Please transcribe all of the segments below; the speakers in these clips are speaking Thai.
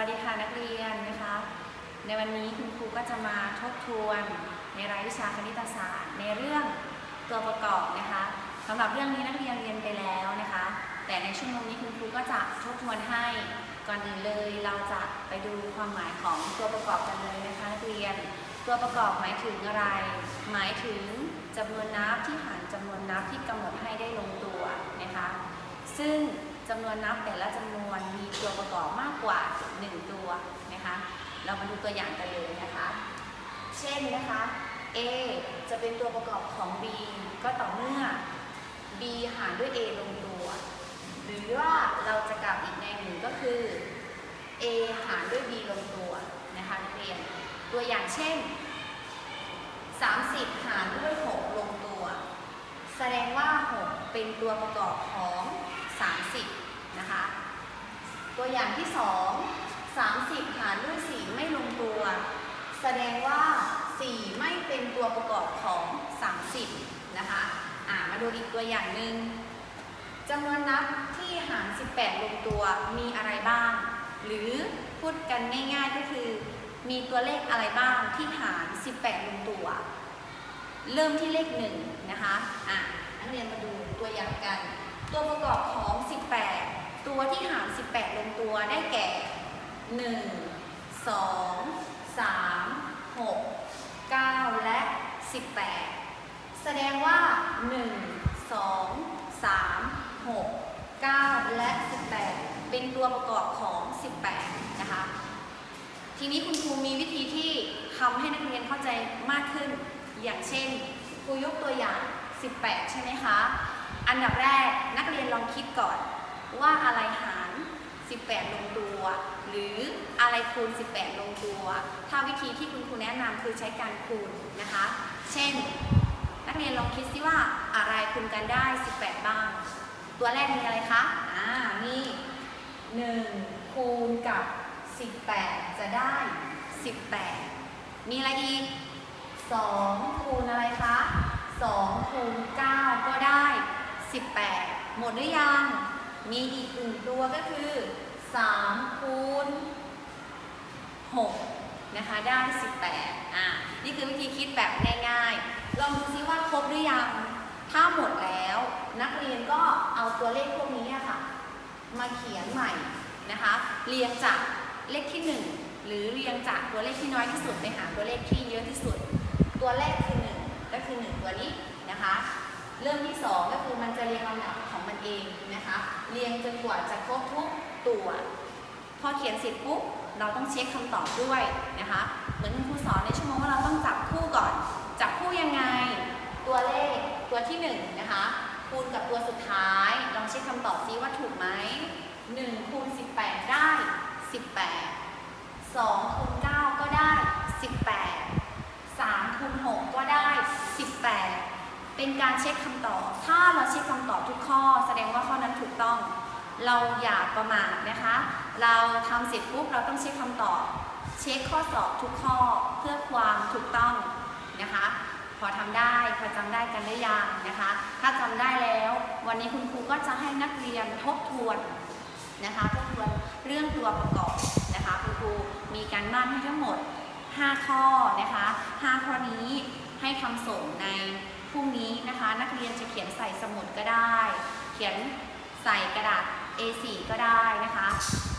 วัสดีค่ะนักเรียนนะคะ ในวันนี้คุณครูก็จะมาทบทวนในรายวิชาคณิตศาสตร์ ในเรื่องตัวประกอบนะคะสำหรับเรื่องนี้นักเรียนเรียนไปแล้วนะคะ แต่ในชั่วโมงนี้คุณครูก็จะทบทวนให้ก่อนอื่นเลยเราจะไปดูความหมายของตัวประกอบกันเลยนะคะนักเรียน ตัวประกอบหมายถึงอะไร หมายถึงจำนวนนับที่หารจำนวนนับที่กำหนดให้ได้ลงตัวนะคะ ซึ่ง จำนวนนับแต่ละจำนวนมีตัวประกอบมากกว่า 1 ตัวนะคะ เรามาดูตัวอย่างกันเลยนะคะ เช่นนะคะ A จะเป็นตัวประกอบของ B ก็ต่อเมื่อ B หารด้วย A ลงตัว หรือว่าเราจะกลับอีกในหนึ่งก็คือ A หารด้วย B ลงตัวนะคะนักเรียนตัวอย่างเช่น 30 หารด้วย 6 ลงตัว แสดงว่า 6 เป็นตัวประกอบของ 30 นะคะ ตัวอย่างที่ 2 30 หารด้วย 4 ไม่ลงตัว แสดงว่า 4 ไม่เป็นตัวประกอบของ 30 นะคะอ่ามาดูอีกตัวอย่างหนึ่งจำนวนนับที่หาร 18 ลงตัวมีอะไรบ้าง หรือพูดกันง่ายๆก็คือ มีตัวเลขอะไรบ้างที่หาร 18 ลงตัว เริ่มที่เลข 1 นะคะอะนักเรียนมาดูตัวอย่างกัน ตัวประกอบของ 18 ตัวที่หาร 18 ลงตัวได้แก่ 1 2 3 6 9 และ 18 แสดงว่า 1 2 3 6 9 และ 18 เป็นตัวประกอบของ 18 นะคะ ทีนี้คุณครูมีวิธีที่ทำให้นักเรียนเข้าใจมากขึ้น อย่างเช่นครูยกตัวอย่าง 18 ใช่ไหมคะ อันดับแรกนักเรียนลองคิดก่อนว่าอะไรหาร 18 ลงตัว หรืออะไรคูณ 18 ลงตัว ถ้าวิธีที่คุณครูแนะนำคือใช้การคูณนะคะ เช่น นักเรียนลองคิดซิว่าอะไรคูณกันได้ 18 บ้าง ตัวแรกมีอะไรคะอ่านี่1คูณกับ 18 จะได้ 18 มีอะไรอีก2คูณอะไรคะ2คูณ9ก็ได้ 18 หมดหรือยัง มีอีกหนึ่งตัวก็คือ3คูณ6นะคะได้ 18อะนี่คือวิธีคิดแบบง่ายๆ ลองดูซิว่าครบหรือยัง ถ้าหมดแล้ว นักเรียนก็เอาตัวเลขพวกนี้ค่ะ มาเขียนใหม่นะคะ เรียงจากเลขที่ 1 หรือเรียงจากตัวเลขที่น้อยที่สุดไปหาตัวเลขที่เยอะที่สุด ตัวแรกคือ1ก็คือ 1 ตัวนี้นะคะ เริ่มที่ 2 ก็คือมันจะเรียงลำดับของมันเองนะคะ เรียงจนกว่าจะครบทุกตัว พอเขียนเสร็จปุ๊บเราต้องเช็คคำตอบด้วยนะคะ เหมือนครูสอนในชั่วโมงว่าเราต้องจับคู่ก่อน จับคู่ยังไง ตัวเลขตัวที่1นงนะคะคูณกับตัวสุดท้ายลองเช็คคำตอบซิว่าถูกไหม1คูณ18 ได้ 18 2คูณ9ก็ได้ 18 3คูณ6ก็ได้ 18 เป็นการเช็คคำตอบ ถ้าเราเช็คคำตอบทุกข้อ แสดงว่าข้อนั้นถูกต้อง เราอย่าประมาทนะคะ เราทำเสร็จปุ๊บเราต้องเช็คคำตอบ เช็คข้อสอบทุกข้อเพื่อความถูกต้องนะคะ พอทำได้พอจำได้กันได้ยังนะคะ ถ้าจำได้แล้ว วันนี้คุณครูก็จะให้นักเรียนทบทวนนะคะทบทวนเรื่องตัวประกอบนะคะคุณครูมีการบ้านให้ทั้งหมด 5 ข้อนะคะ 5 ข้อนี้ให้ทำส่งใน รุ่งนี้นะคะ นักเรียนจะเขียนใส่สมุดก็ได้ เขียนใส่กระดาษ A4 ก็ได้นะคะ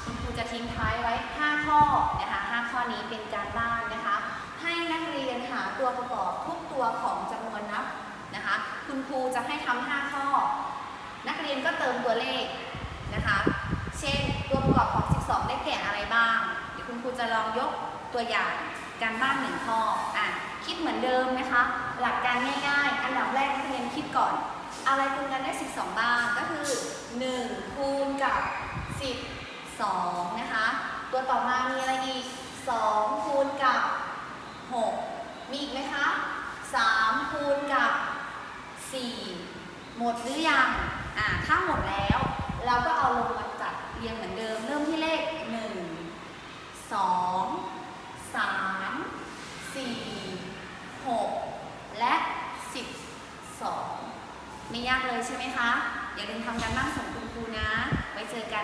คุณครูจะทิ้งท้ายไว้ 5 ข้อนะคะ5ข้อนี้เป็นการบ้านนะคะ ให้นักเรียนหาตัวประกอบทุกตัวของจำนวนนับนะคะ คุณครูจะให้ทำ5ข้อ นักเรียนก็เติมตัวเลขนะคะ เช่นตัวประกอบของ 12 ได้แก่อะไรบ้าง เดี๋ยวคุณครูจะลองยกตัวอย่างการบ้านหนึ่งข้ออะคิดเหมือนเดิมนะคะ หลักการง่าย ดับแรกนักเรียนคิดก่อน อะไรคูณกันได้ 12 บ้าง ก็คือ 1 คูณกับ 12 นะคะ ตัวต่อมามีอะไรอีก 2 คูณกับ 6 มีอีกไหมคะ 3 คูณกับ 4 หมดหรือยัง อ่า ถ้าหมดแล้ว เราก็เอาลงมาจัดเรียงเหมือนเดิม เริ่มที่เลข 1 2 3 4 6 และ 12 ไม่ยากเลยใช่ไหมคะ อย่าลืมทำการบ้านส่งคุณครูนะ ไว้เจอกัน